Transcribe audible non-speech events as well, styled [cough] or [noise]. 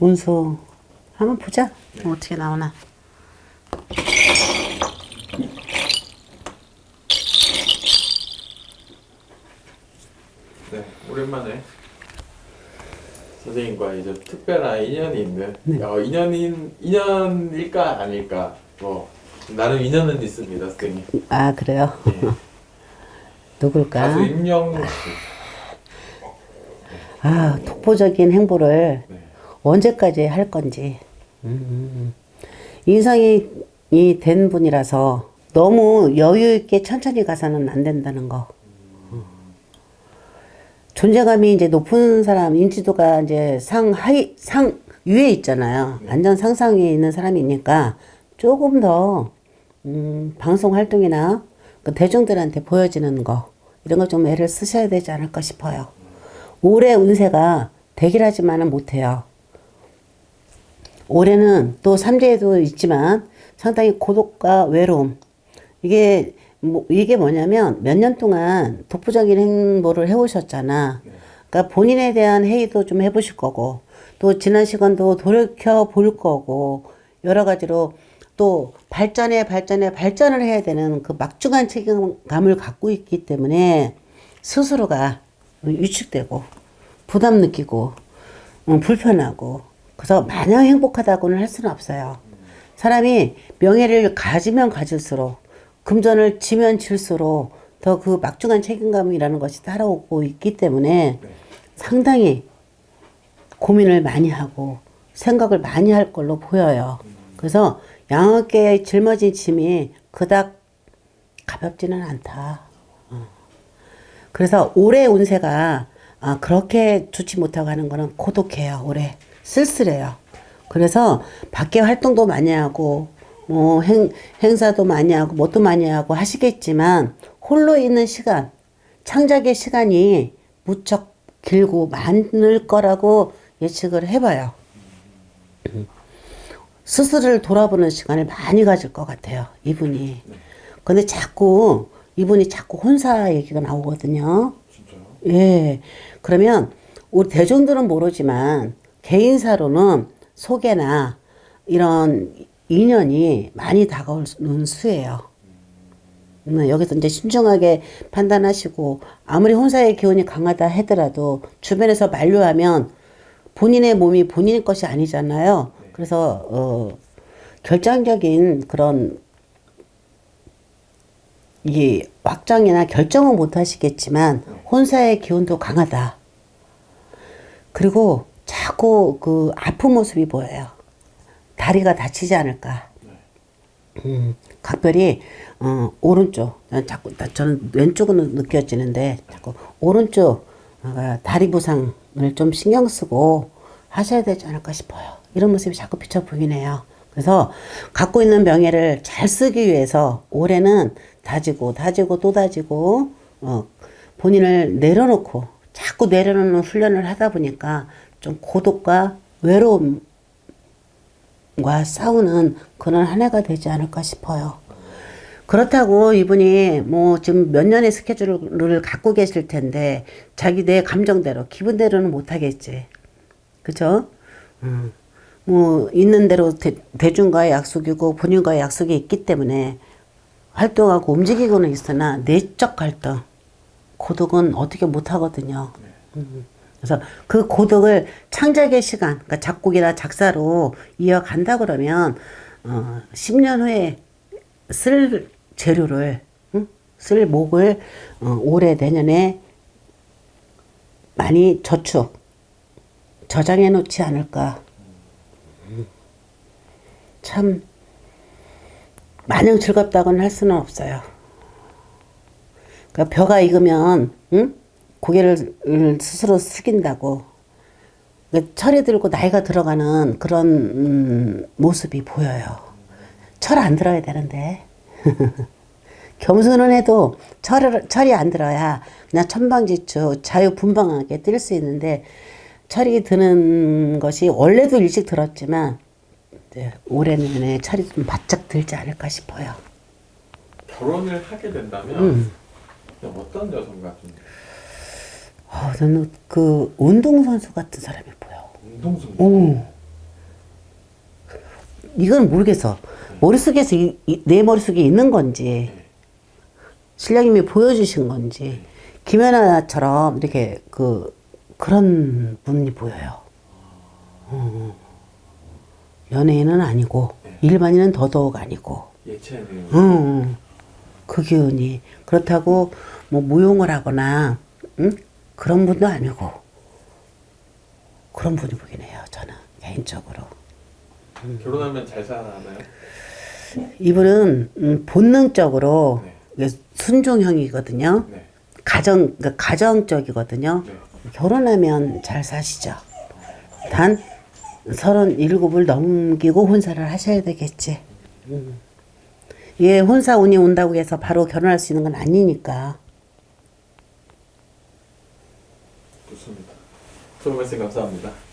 운수 한번 보자. 뭐 어떻게 나오나. 네, 오랜만에 선생님과 이제 특별한 인연이 있는 어, 인연인 인연일까 아닐까 뭐 나름 인연은 있습니다, 선생님. 아 그래요? 예. [laughs] 누굴까? 가수 임영웅 씨. 아 독보적인 행보를 네. 언제까지 할 건지. 음. 인상이 이된 분이라서 너무 여유 있게 천천히 가서는 안 된다는 거. 어. 존재감이 이제 높은 사람, 인지도가 이제 상하이, 상, 위에 있잖아요. 완전 상상 위에 있는 사람이니까 조금 더, 음, 방송 활동이나 그 대중들한테 보여지는 거, 이런 거좀 애를 쓰셔야 되지 않을까 싶어요. 올해 운세가 대길하지만은 못해요. 올해는 또 삼재에도 있지만 상당히 고독과 외로움. 이게 뭐 이게 뭐냐면 몇 년 동안 독보적인 행보를 해오셨잖아. 그러니까 본인에 대한 회의도 좀 해보실 거고 또 지난 시간도 돌이켜 볼 거고 여러 가지로 또 발전에 발전에 발전을 해야 되는 그 막중한 책임감을 갖고 있기 때문에 스스로가 위축되고 부담 느끼고 음, 불편하고 그래서 마냥 행복하다고는 할 수는 없어요. 사람이 명예를 가지면 가질수록 금전을 지면 질수록 더 그 막중한 책임감이라는 것이 따라오고 있기 때문에 상당히 고민을 많이 하고 생각을 많이 할 걸로 보여요. 그래서 양어깨에 짊어진 짐이 그닥 가볍지는 않다. 어. 그래서 올해 운세가 아, 그렇게 좋지 못하고 하는 거는 고독해요. 올해 쓸쓸해요. 그래서 밖에 활동도 많이 하고 뭐 행, 행사도 많이 하고 뭣도 많이 하고 하시겠지만 홀로 있는 시간 창작의 시간이 무척 길고 많을 거라고 예측을 해봐요. 스스로를 돌아보는 시간을 많이 가질 것 같아요. 이분이. 근데 자꾸 이분이 자꾸 혼사 얘기가 나오거든요. 진짜요? 예. 그러면 우리 대중들은 모르지만 개인사로는 소개나 이런 인연이 많이 다가오는 수예요. 음, 여기서 이제 신중하게 판단하시고 아무리 혼사의 기운이 강하다 하더라도 주변에서 만류하면 본인의 몸이 본인 것이 아니잖아요. 그래서 어, 결정적인 그런 이 확정이나 결정은 못 하시겠지만 혼사의 기운도 강하다. 그리고 자꾸 그 아픈 모습이 보여요. 다리가 다치지 않을까. 음, 각별히 어, 오른쪽, 난 자꾸 나- 저는 왼쪽은 느껴지는데 자꾸 오른쪽 어, 다리 부상을 좀 신경 쓰고 하셔야 되지 않을까 싶어요. 이런 모습이 자꾸 비쳐 보이네요. 그래서 갖고 있는 명예를 잘 쓰기 위해서 올해는 다지고 다지고 또 다지고 어, 본인을 내려놓고 자꾸 내려놓는 훈련을 하다 보니까 좀 고독과 외로움과 싸우는 그런 한 해가 되지 않을까 싶어요. 그렇다고 이분이 뭐 지금 몇 년의 스케줄을 갖고 계실 텐데 자기 내 감정대로 기분대로는 못 하겠지. 그죠? 음. 뭐 있는 대로 대, 대중과의 약속이고 본인과의 약속이 있기 때문에 활동하고 움직이고는 있으나 내적 갈등, 고독은 어떻게 못 하거든요. 음. 그래서 그 고독을 창작의 시간, 그러니까 작곡이나 작사로 이어간다 그러면 어, 10년 후에 쓸 재료를 응? 쓸 목을 어, 올해 내년에 많이 저축 저장해 놓지 않을까. 참 마냥 즐겁다고는 할 수는 없어요. 그러니까 벼가 익으면 응? 고개를 음, 스스로 숙인다고. 그러니까 철이 들고 나이가 들어가는 그런 음, 모습이 보여요. 철 안 들어야 되는데. [laughs] 겸손은 해도 철을, 철이 안 들어야 그냥 천방지축 자유분방하게 뛸 수 있는데 철이 드는 것이 원래도 일찍 들었지만 이제 올해는 철이 좀 바짝 들지 않을까 싶어요. 결혼을 하게 된다면 음. 어떤 여성과 좀 어, 저는 그 운동선수 같은 사람이 보여. 운동선수 오, 이건 모르겠어. 머릿속에서 이- 이- 내 머릿속에 있는 건지 신령님이 보여주신 건지 김연아처럼 이렇게 그 그런 분이 보여요. 어. 연예인은 아니고 일반인은 더더욱 아니고 예체능. 응, 그 기운이 그렇다고 뭐 무용을 하거나 응? 그런 분도 아니고 그런 분이 보긴 해요 저는 개인적으로 결혼하면 잘 살아나나요? 이분은 음, 본능적으로 네. 순종형이거든요 네. 가정 그러니까 가정적이거든요 네. 결혼하면 잘 사시죠 단 서른일곱을 넘기고 혼사를 하셔야 되겠지 음. 예, 혼사 운이 온다고 해서 바로 결혼할 수 있는 건 아니니까. 좋습니다. 좋은 말씀 감사합니다.